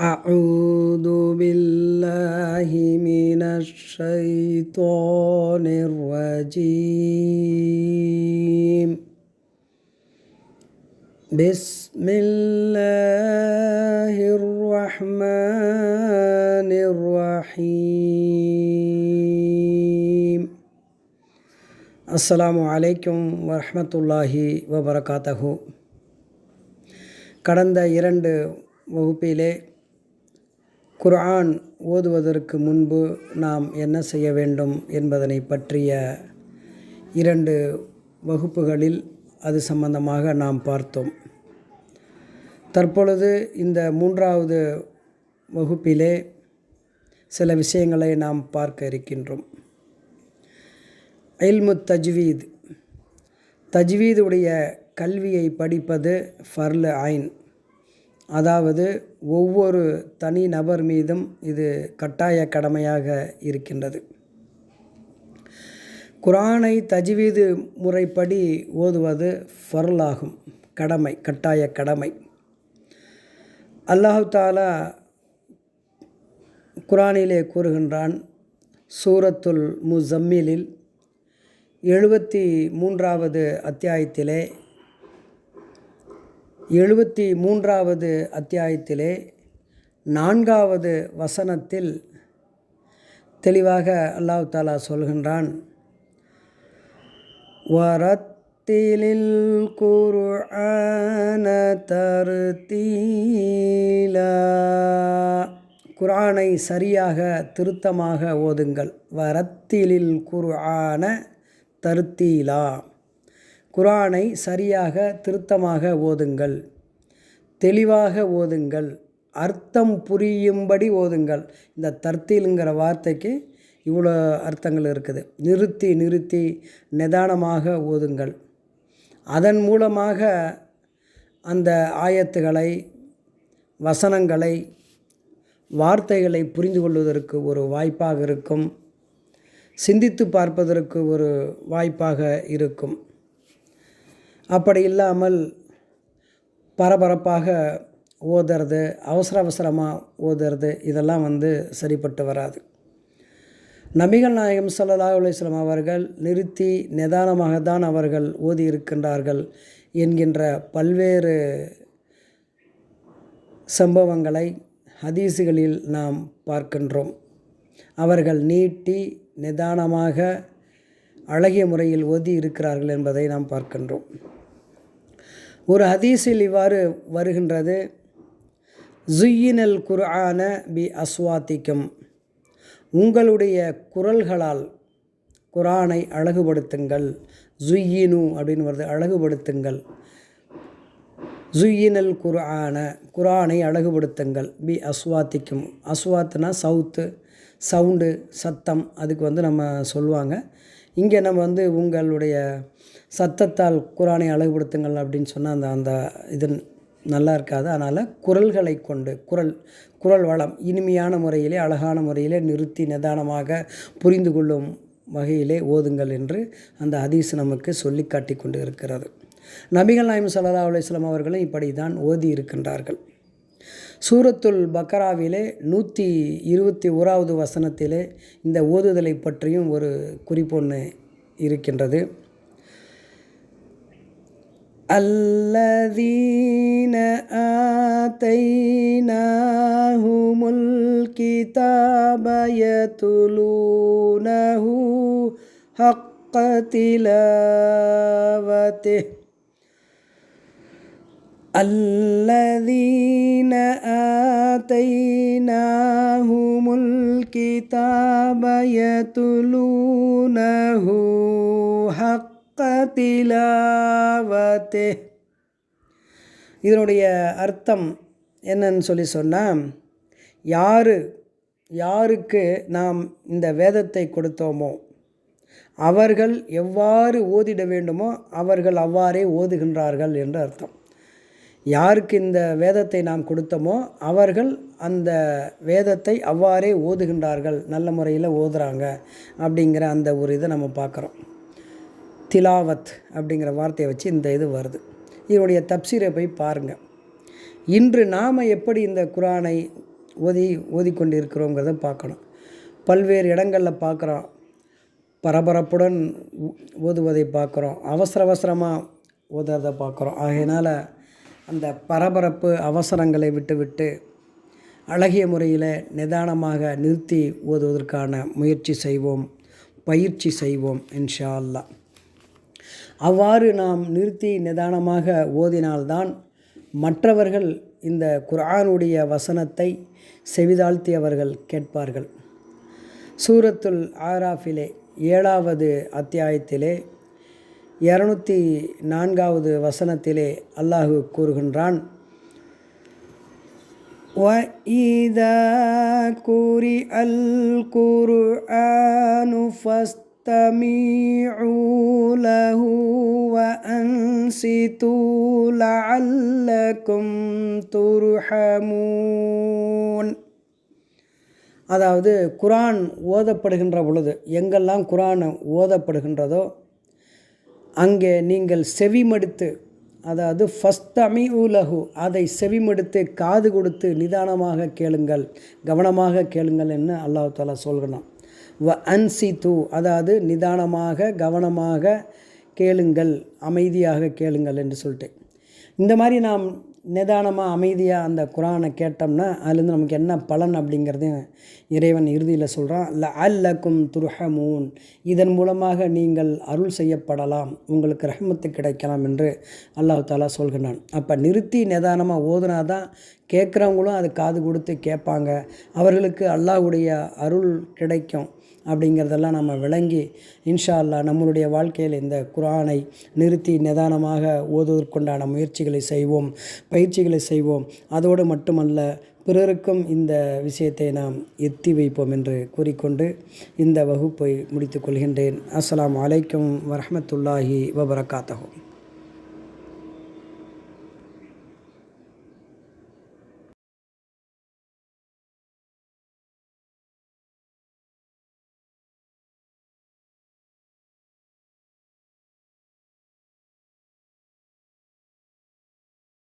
أعوذ بالله من الشيطان الرجيم بسم الله الرحمن الرحيم السلام عليكم ورحمة الله وبركاته கடந்த இரண்டு வகுப்பிலே குர்ஆன் ஓதுவதற்கு முன்பு நாம் என்ன செய்ய வேண்டும் என்பதனை பற்றிய இரண்டு வகுப்புகளில் அது சம்பந்தமாக நாம் பார்த்தோம். தற்பொழுது இந்த மூன்றாவது வகுப்பிலே சில விஷயங்களை நாம் பார்க்க இருக்கின்றோம். இல்மு தஜ்வீத். தஜ்வீதுடைய கல்வியை படிப்பது ஃபர்ல ஐன். அதாவது ஒவ்வொரு தனி நபர் மீதும் இது கட்டாய கடமையாக இருக்கின்றது. குரானை தஜ்வீது முறைப்படி ஓதுவது ஃபர்லாகும். கடமை கட்டாய கடமை. அல்லாஹு தாலா குரானிலே கூறுகின்றான் சூரத்துல் முசம்மிலில் எழுபத்தி மூன்றாவது அத்தியாயத்திலே எழுபத்தி மூன்றாவது அத்தியாயத்திலே நான்காவது வசனத்தில் தெளிவாக அல்லாஹ் தாலா சொல்கின்றான். வரத்திலில் குர்ஆன தருத்தீலா. குரானை சரியாக திருத்தமாக ஓதுங்கள். வரத்திலில் குர்ஆன தருத்தீலா. குரானை சரியாக திருத்தமாக ஓதுங்கள். தெளிவாக ஓதுங்கள். அர்த்தம் புரியும்படி ஓதுங்கள். இந்த தர்த்தீலுங்கிற வார்த்தைக்கு இவ்வளோ அர்த்தங்கள் இருக்குது. நிறுத்தி நிறுத்தி நிதானமாக ஓதுங்கள். அதன் மூலமாக அந்த ஆயத்துகளை வசனங்களை வார்த்தைகளை புரிந்து கொள்வதற்கு ஒரு வாய்ப்பாக இருக்கும். சிந்தித்து பார்ப்பதற்கு ஒரு வாய்ப்பாக இருக்கும். அப்படி இல்லாமல் பரபரப்பாக ஓதுறது அவசர அவசரமாக ஓதுறது இதெல்லாம் வந்து சரிப்பட்டு வராது. நபிகள் நாயகம் சல்லா அலுவலாம் அவர்கள் நிறுத்தி நிதானமாக தான் அவர்கள் ஓதி இருக்கின்றார்கள் என்கின்ற பல்வேறு சம்பவங்களை ஹதீஸுகளில் நாம் பார்க்கின்றோம். அவர்கள் நீட்டி நிதானமாக அழகிய முறையில் ஓதி இருக்கிறார்கள் என்பதை நாம் பார்க்கின்றோம். ஒரு ஹதீஸில் இவ்வாறு வருகின்றது. ஜுயினல் குர்ஆன பி அஸ்வாத்திக்கும். உங்களுடைய குரல்களால் குரானை அழகுபடுத்துங்கள். ஜுயினு அப்படின்னு வருது அழகுபடுத்துங்கள். ஜுயினல் குர்ஆன குரானை அழகுபடுத்துங்கள் பி அஸ்வாத்திக்கும். அஸ்வாத்துனா சவுத்து சவுண்டு சத்தம் அதுக்கு வந்து நம்ம சொல்லுவாங்க. இங்கே நம்ம வந்து உங்களுடைய சத்தத்தால் குரானை அழகுபடுத்துங்கள் அப்படின்னு சொன்னால் அந்த அந்த இது நல்லா இருக்காது. அதனால் குரல்களை கொண்டு குரல் குரல் வளம் இனிமையான முறையிலே அழகான முறையிலே நிறுத்தி நிதானமாக புரிந்து கொள்ளும் வகையிலே ஓதுங்கள் என்று அந்த ஹதீஸ் நமக்கு சொல்லி காட்டி கொண்டு இருக்கிறது. நபிகள் நாயம் சல்லா அலுவலாம் அவர்களும் இப்படி தான் ஓதி இருக்கின்றார்கள். சூரத்துல் பக்கராவிலே நூற்றி இருபத்தி ஓராவது வசனத்திலே இந்த ஓதுதலை பற்றியும் ஒரு குறிப்பொன்று இருக்கின்றது الذين آتيناهم الكتاب يتلونه حق تلاوته الذين آتيناهم الكتاب يتلونه حق திலாவத்தே இதனுடைய அர்த்தம் என்னன்னு சொல்லி சொன்னால் யார் யாருக்கு நாம் இந்த வேதத்தை கொடுத்தோமோ அவர்கள் எவ்வாறு ஓதிட வேண்டுமோ அவர்கள் அவ்வாறே ஓதுகின்றார்கள் என்று அர்த்தம் யாருக்கு இந்த வேதத்தை நாம் கொடுத்தோமோ அவர்கள் அந்த வேதத்தை அவ்வாறே ஓதுகின்றார்கள். நல்ல முறையில் ஓதுறாங்க அப்படிங்கிற அந்த ஒரு இதை நம்ம பார்க்குறோம். திலாவத் அப்படிங்கிற வார்த்தையை வச்சு இந்த இது வருது. இதனுடைய தப்சீரை போய் பாருங்கள் இன்று நாம் எப்படி இந்த குரானை ஓதி ஓதிக்கொண்டு இருக்கிறோங்கிறத பார்க்கணும். பல்வேறு இடங்களில் பார்க்குறோம். பரபரப்புடன் ஓதுவதை பார்க்குறோம். அவசர அவசரமாக ஓதுறதை பார்க்குறோம். ஆகையினால் அந்த பரபரப்பு அவசரங்களை விட்டுவிட்டு அழகிய முறையில் நிதானமாக நிறுத்தி ஓதுவதற்கான முயற்சி செய்வோம் பயிற்சி செய்வோம் இன்ஷா அல்லா அவ்வாறு நாம் நிறுத்தி நிதானமாக ஓதினால்தான் மற்றவர்கள் இந்த குரானுடைய வசனத்தை செவிதாழ்த்தியவர்கள் கேட்பார்கள். சூரத்துல் ஆராஃபிலே ஏழாவது அத்தியாயத்திலே இரநூத்தி நான்காவது வசனத்திலே அல்லாஹு கூறுகின்றான் وَإِذَا قُرِئَ الْقُرْآنُ فَاسْتَمِعُوا لَهُ وَأَنصِتُوا لَعَلَّكُمْ تُرْحَمُونَ அதாவது குரான் ஓதப்படுகின்ற பொழுது எங்கெல்லாம் குரான் ஓதப்படுகின்றதோ அங்கே நீங்கள் செவிமடுத்து அதாவது ஃபஸ்தமி உலகு அதை செவிமடுத்து காது கொடுத்து நிதானமாக கேளுங்கள் கவனமாக கேளுங்கள் என்று அல்லாஹ் தாலா சொல்கிறான். வ அன்சி தூ அதாவது நிதானமாக கவனமாக கேளுங்கள் அமைதியாக கேளுங்கள் என்று சொல்லிட்டு. இந்த மாதிரி நாம் நிதானமாக அமைதியாக அந்த குரானை கேட்டோம்னா அதுலேருந்து நமக்கு என்ன பலன் அப்படிங்கிறது இறைவன் இறுதியில் சொல்கிறான் ல அல்லக்கும் துருஹமூன். இதன் மூலமாக நீங்கள் அருள் செய்யப்படலாம். உங்களுக்கு ரஹமத்து கிடைக்கலாம் என்று அல்லாஹ் தாலா சொல்கிறான் அப்போ நிறுத்தி நிதானமாக ஓதுனா தான் கேட்குறவங்களும் அது காது கொடுத்து கேட்பாங்க. அவர்களுக்கு அல்லாஹுடைய அருள் கிடைக்கும். அப்படிங்கிறதெல்லாம் நம்ம விளங்கி இன்ஷா அல்லா நம்மளுடைய வாழ்க்கையில் இந்த குரானை நிறுத்தி நிதானமாக ஓதுவதற்குண்டான முயற்சிகளை செய்வோம் பயிற்சிகளை செய்வோம். அதோடு மட்டுமல்ல பிறருக்கும் இந்த விஷயத்தை நாம் எத்தி வைப்போம் என்று கூறிக்கொண்டு இந்த வகுப்பை முடித்துக்கொள்கின்றேன் அஸ்லாம் வலைக்கம் வரமத்துல்லாஹி வபரகாத்தகும்